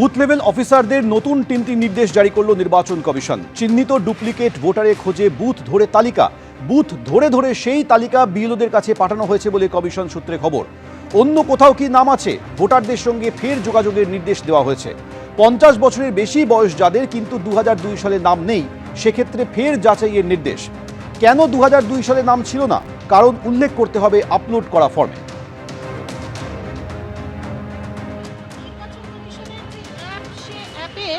Booth level অফিসারদের নতুন তিনটি নির্দেশ জারি করল নির্বাচন কমিশন। চিহ্নিত ডুপ্লিকেট ভোটারের খোঁজে বুথ ধরে তালিকা। বুথ ধরে ধরে সেই তালিকা বিএলওদের কাছে পাঠানো হয়েছে বলে কমিশন সূত্রে খবর। অন্য কোথাও কি নাম আছে? ভোটারদের সঙ্গে ফের যোগাযোগের নির্দেশ দেওয়া হয়েছে। পঞ্চাশ বছরের বেশি বয়স যাদের, কিন্তু দু হাজার দুই সালে নাম নেই, সেক্ষেত্রে ফের যাচাইয়ের নির্দেশ। কেন দু হাজার দুই সালে নাম ছিল না? কারণ উল্লেখ করতে হবে আপলোড করা ফর্মে। সে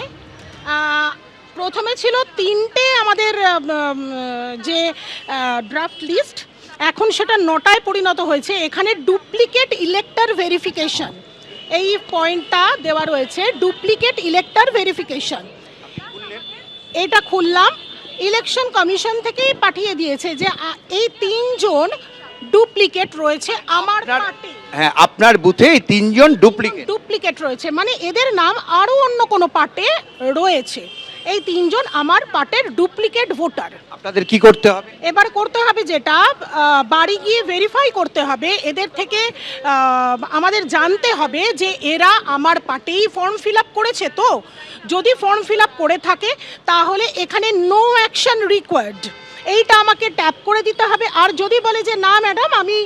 প্রথমে ছিল তিনটে আমাদের যে ড্রাফট লিস্ট এখন সেটা নটায় পরিণত হয়েছে। এখানে ডুপ্লিকেট ইলেক্টর ভেরিফিকেশন এই পয়েন্টটা দেওয়া রয়েছে ডুপ্লিকেট ইলেক্টর ভেরিফিকেশন এটা খুললাম। ইলেকশন কমিশন থেকেই পাঠিয়ে দিয়েছে যে এই তিনজন ডুপ্লিকেট রয়েছে আমার পার্টি। হ্যাঁ আপনার বুথে এই তিনজন ডুপ্লিকেট। ডুপ্লিকেট রয়েছে। মানে এদের নাম আরও অন্য কোনো পার্টে রয়েছে। এই তিনজন আমার পার্টের ডুপ্লিকেট ভোটার। আপনাদের কি করতে হবে? এবার করতে হবে যেটা আহ, বাড়ি গিয়ে ভেরিফাই করতে হবে। এদের থেকে আহ, আমাদের জানতে হবে যে এরা আমার পার্টেই ফর্ম ফিল আপ করেছে তো। যদি ফর্ম ফিল আপ করে থাকে তাহলে এখানে নো অ্যাকশন রিকোয়ার্ড এইটা আমাকে ট্যাপ করে দিতে হবে। আর যদি বলে যে, না ম্যাডাম আমি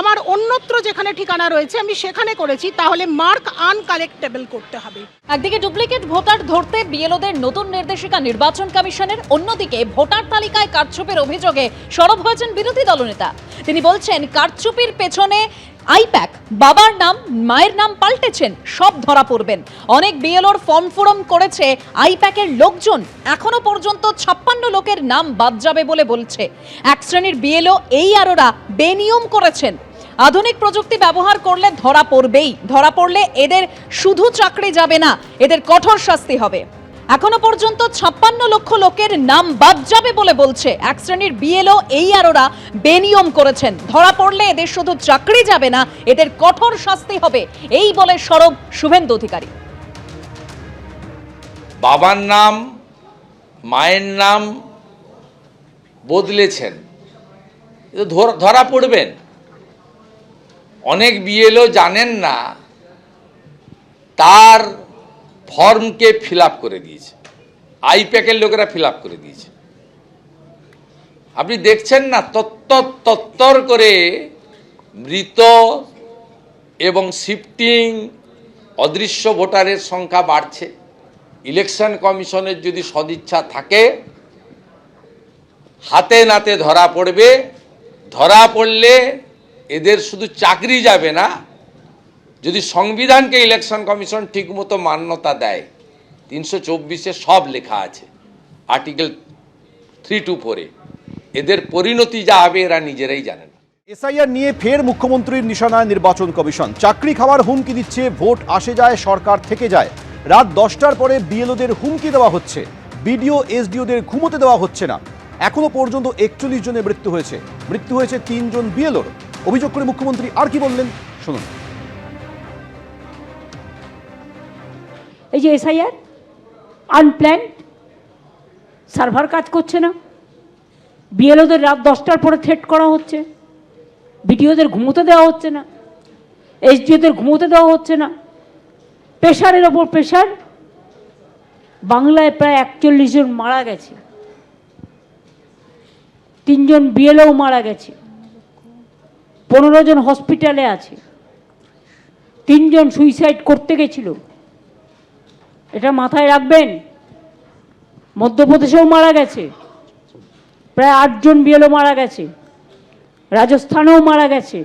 আমার অন্যত্র যেখানে ঠিকানা রয়েছে, আমি সেখানে করেছি, তাহলে মার্ক আনকালেক্টেবল করতে হবে। একদিকে ডুপ্লিকেট ভোটার ধরতে বিএলওদের নতুন নির্দেশিকা নির্বাচন কমিশনের, অন্যদিকে ভোটার তালিকায় কারচুপের অভিযোগে সরব হয়েছেন বিরোধী দলনেতা। তিনি বলছেন, কারচুপির পেছনে আইপ্যাক, বাবার নাম, মায়ের নাম পাল্টেছেন, সব ধরা পড়বেন। অনেক বিএলওর ফর্ম ফোরম করেছে আইপ্যাকের লোকজন। এখনও পর্যন্ত ছাপ্পান্ন লোকের নাম বাদ যাবে বলে বলছে। এক শ্রেণির বিএলও এই আরোরা বেনিয়ম করেছেন। আধুনিক প্রযুক্তি ব্যবহার করলে ধরা পড়বেই। ধরা পড়লে এদের শুধু চাকরি যাবে না, এদের কঠোর শাস্তি হবে। এখনও পর্যন্ত ছাপ্পান্ন লক্ষ লোকের নাম বাদ যাবে বলে বলছে। এক শ্রেণির বিএলও এই আরোরা বেনিয়ম করেছেন। ধরা পড়লে এদের শুধু চাকরি যাবে না, এদের কঠোর শাস্তি হবে। এই বলে সরব শুভেন্দু অধিকারী। বাবার নাম, মায়ের নাম বদলেছেন। ধর- পড়বেন। অনেক বিএলও জানেন না তার ফর্মকে ফিল করে দিয়েছে। আইপ্যাকের লোকেরা ফিল করে দিয়েছে। আপনি দেখছেন না? তত্তর তত্তর করে মৃত এবং শিফটিং অদৃশ্য ভোটারের সংখ্যা বাড়ছে। ইলেকশন কমিশনের যদি সদিচ্ছা থাকে, হাতে নাতে ধরা পড়বে। ধরা পড়লে এদের শুধু চাকরি যাবে না যদি সংবিধানকে ইলেকশন কমিশন ঠিকমতো মান্যতা দেয়, তিনশো চব্বিশে সব লেখা আছে আর্টিকেল থ্রি টু ফোরে এদের পরিণতি যা হবে এরা নিজেরাই জানেন। এসআইআর নিয়ে ফের মুখ্যমন্ত্রীর নিশানায় নির্বাচন কমিশন। চাকরি খাওয়ার হুমকি দিচ্ছে, ভোট আসে যায়, সরকার থেকে যায়। রাত দশটার পরে বিএলওদের হুমকি দেওয়া হচ্ছে। বিডিও, এসডিওদের ঘুমোতে দেওয়া হচ্ছে না। এখনও পর্যন্ত একচল্লিশ জনের মৃত্যু হয়েছে। মৃত্যু হয়েছে তিনজন বিএলওর। অভিযোগ করে মুখ্যমন্ত্রী আর কি বললেন? শুনুন। এই যে এসআইআর আনপ্ল্যান্ড সার্ভার কাজ করছে না। বিএলওদের রাত দশটার পরে থ্রেট করা হচ্ছে। বিডিওদের ঘুমোতে দেওয়া হচ্ছে না। এসডিওদের ঘুমোতে দেওয়া হচ্ছে না। প্রেশারের ওপর প্রেশার। বাংলায় প্রায় একচল্লিশ জন মারা গেছে। তিনজন বিএলও মারা গেছে। পনেরো জন হসপিটালে আছে। তিনজন সুইসাইড করতে গেছিল। এটা মাথায় রাখবেন। মধ্যপ্রদেশেও মারা গেছে। প্রায় আটজন বিএলও মারা গেছে। রাজস্থানেও মারা গেছে।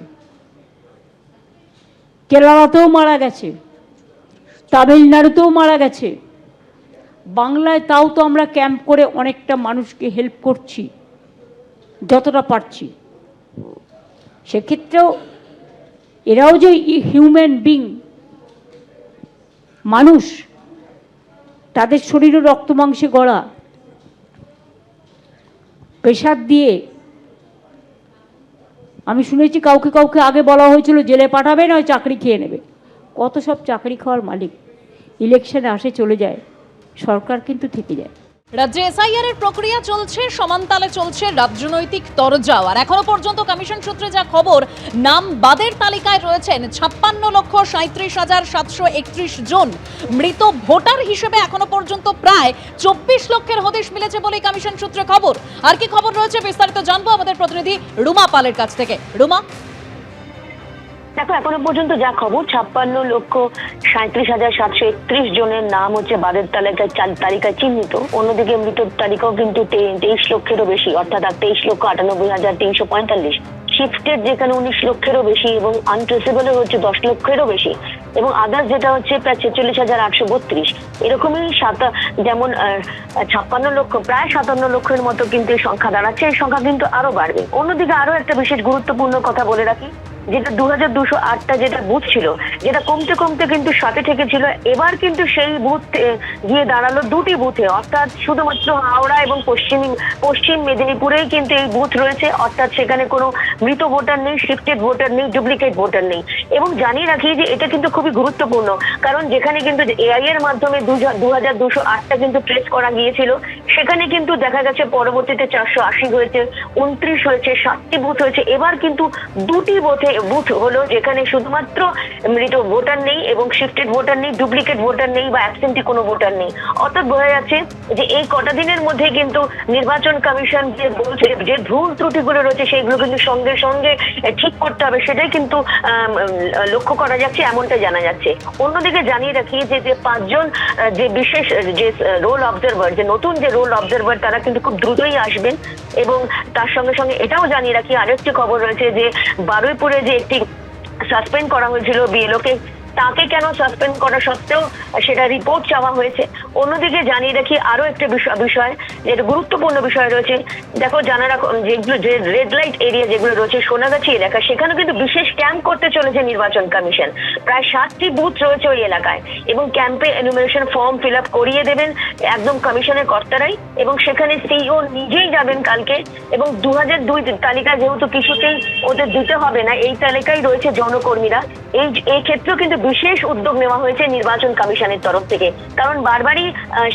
কেরালাতেও মারা গেছে। তামিলনাড়ুতেও মারা গেছে। বাংলায় তাও তো আমরা ক্যাম্প করে অনেকটা মানুষকে হেল্প করছি। যতটা পারছি। সেক্ষেত্রেও এরাও যে হিউম্যান বিং মানুষ তাদের শরীরও রক্ত মাংসে গড়া প্রেশার দিয়ে। আমি শুনেছি কাউকে কাউকে আগে বলা হয়েছিল, জেলে পাঠাবে, নয় চাকরি খেয়ে নেবে। কত সব চাকরি খাওয়ার মালিক, ইলেকশনে আসে, চলে যায়, সরকার কিন্তু থেকে যায়। রাজ্যে এসআইআর এর প্রক্রিয়া চলছে, সমানতালে চলছে রাজনৈতিক তরজাও। আর এখনও পর্যন্ত কমিশন সূত্রে যা খবর, নাম বাদের তালিকায় রয়েছেন ছাপ্পান্ন লক্ষ সাঁত্রিশ হাজার সাতশো একত্রিশ জন। মৃত ভোটার হিসেবে এখনও পর্যন্ত প্রায় চব্বিশ লক্ষের হদিশ মিলেছে বলে কমিশন সূত্রে খবর। আর কি খবর রয়েছে বিস্তারিত জানব আমাদের প্রতিনিধি রুমা পালের কাছ থেকে। রুমা? দেখো, এখনও পর্যন্ত যা খবর, ছাপ্পান্ন লক্ষ সাঁত্রিশ হাজার সাতশো একত্রিশ জনের নাম হচ্ছে বাদের তালিকায় তালিকায় চিহ্নিত। অন্যদিকে মৃত তালিকাও কিন্তু তেইশ লক্ষেরও বেশি, অর্থাৎ তেইশ লক্ষ আটানব্বই হাজার তিনশো পঁয়তাল্লিশ। শিফটেড যেখানে উনিশ লক্ষেরও বেশি এবং আনট্রেসেবল হচ্ছে দশ লক্ষেরও বেশি এবং আদার্স যেটা হচ্ছে প্রায় ছেচল্লিশ হাজার আটশো বত্রিশ। এরকমই সাতা যেমন ছাপ্পান্ন লক্ষ, প্রায় সাতান্ন লক্ষের মতো কিন্তু এই সংখ্যা দাঁড়াচ্ছে, এই সংখ্যা কিন্তু আরও বাড়বে। অন্যদিকে আরও একটা বিশেষ গুরুত্বপূর্ণ কথা বলে রাখি যেটা দু হাজার দুশো আটটা যেটা বুথ ছিল, যেটা কমতে কমতে কিন্তু সাথে থেকে ছিল, এবার কিন্তু সেই বুথ গিয়ে দাঁড়াল দুটি বুথে অর্থাৎ শুধুমাত্র হাওড়া এবং পশ্চিম পশ্চিম মেদিনীপুরেই কিন্তু এই বুথ রয়েছে, অর্থাৎ সেখানে কোনো মৃত ভোটার নেই শিফটেড ভোটার নেই ডুপ্লিকেট ভোটার নেই। এবং জানিয়ে রাখি যে এটা কিন্তু খুবই গুরুত্বপূর্ণ, কারণ যেখানে কিন্তু এআই এর মাধ্যমে দু হাজার দুশো আটটা কিন্তু ট্রেস করা গিয়েছিল, সেখানে কিন্তু দেখা গেছে পরবর্তীতে চারশো আশি হয়েছে, উনত্রিশ হয়েছে, সাতটি বুথ হয়েছে। এবার কিন্তু দুটি বুথে বুথ হলো যেখানে শুধুমাত্র মৃত ভোটার নেই এবং শিফটেড ভোটার নেই ডুপ্লিকেট ভোটার নেই বা অ্যাবসেন্টি কোনো ভোটার নেই। অর্থাৎ বোঝা যাচ্ছে যে এই কটা দিনের মধ্যে কিন্তু নির্বাচন কমিশন যে বলছে, যে ভুল ত্রুটিগুলো রয়েছে সেইগুলো কিন্তু সঙ্গে সঙ্গে ঠিক করতে হবে, সেটাই কিন্তু লক্ষ্য করা যাচ্ছে এমনটা জানা যাচ্ছে। অন্যদিকে জানিয়ে রাখি যে যে পাঁচজন যে বিশেষ যে রোল অবজারভার যে নতুন যে রোল অবজারভার তারা কিন্তু খুব দ্রুতই আসবেন এবং তার সঙ্গে সঙ্গে এটাও জানিয়ে রাখি, আরেকটি খবর রয়েছে যে বারুইপুরে যে একটি সাসপেন্ড করা হয়েছিল বিএলওকে তাকে কেন সাসপেন্ড করা সত্ত্বেও সেটা রিপোর্ট চাওয়া হয়েছে। অন্যদিকে জানিয়ে রাখি আরও একটা বিষয় বিষয়, যেটা গুরুত্বপূর্ণ বিষয় রয়েছে। দেখো, জানা রাখো, যেগুলো যে রেড লাইট এরিয়া যেগুলো রয়েছে, সোনাগাছি এলাকা সেখানে কিন্তু বিশেষ ক্যাম্প করতে চলেছে নির্বাচন কমিশন। প্রায় ষাটটি বুথ রয়েছে ওই এলাকায় এবং ক্যাম্পে এনুমিনেশন ফর্ম ফিল আপ করিয়ে দেবেন একদম কমিশনের কর্তারাই এবং সেখানে সিইও নিজেই যাবেন কালকে এবং দু হাজার দুই তালিকা যেহেতু কিছুতেই ওদের দিতে হবে না, এই তালিকায় রয়েছে জনকর্মীরা। এই ক্ষেত্রেও কিন্তু বিশেষ উদ্যোগ নেওয়া হয়েছে নির্বাচন কমিশনের তরফ থেকে। কারণ বারবারই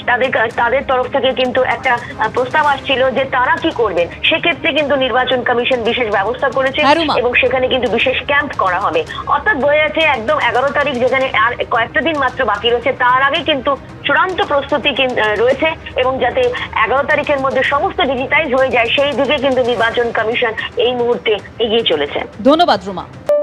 তাদের তাদের তরফ থেকে কিন্তু একটা প্রস্তাব আসছিল যে তারা কি করবেন। সেক্ষেত্রে কিন্তু নির্বাচন কমিশন বিশেষ ব্যবস্থা করেছে এবং সেখানে কিন্তু বিশেষ ক্যাম্প করা হবে। অর্থাৎ বোঝা যাচ্ছে একদম এগারো তারিখ যেখানে আর কয়েকটা দিন মাত্র বাকি রয়েছে তার আগে কিন্তু চূড়ান্ত প্রস্তুতি রয়েছে এবং যাতে এগারো তারিখের মধ্যে সমস্ত ডিজিটাইজ হয়ে যায় সেই দিকে কিন্তু নির্বাচন কমিশন এই মুহূর্তে এগিয়ে চলেছে। ধন্যবাদ রুমা।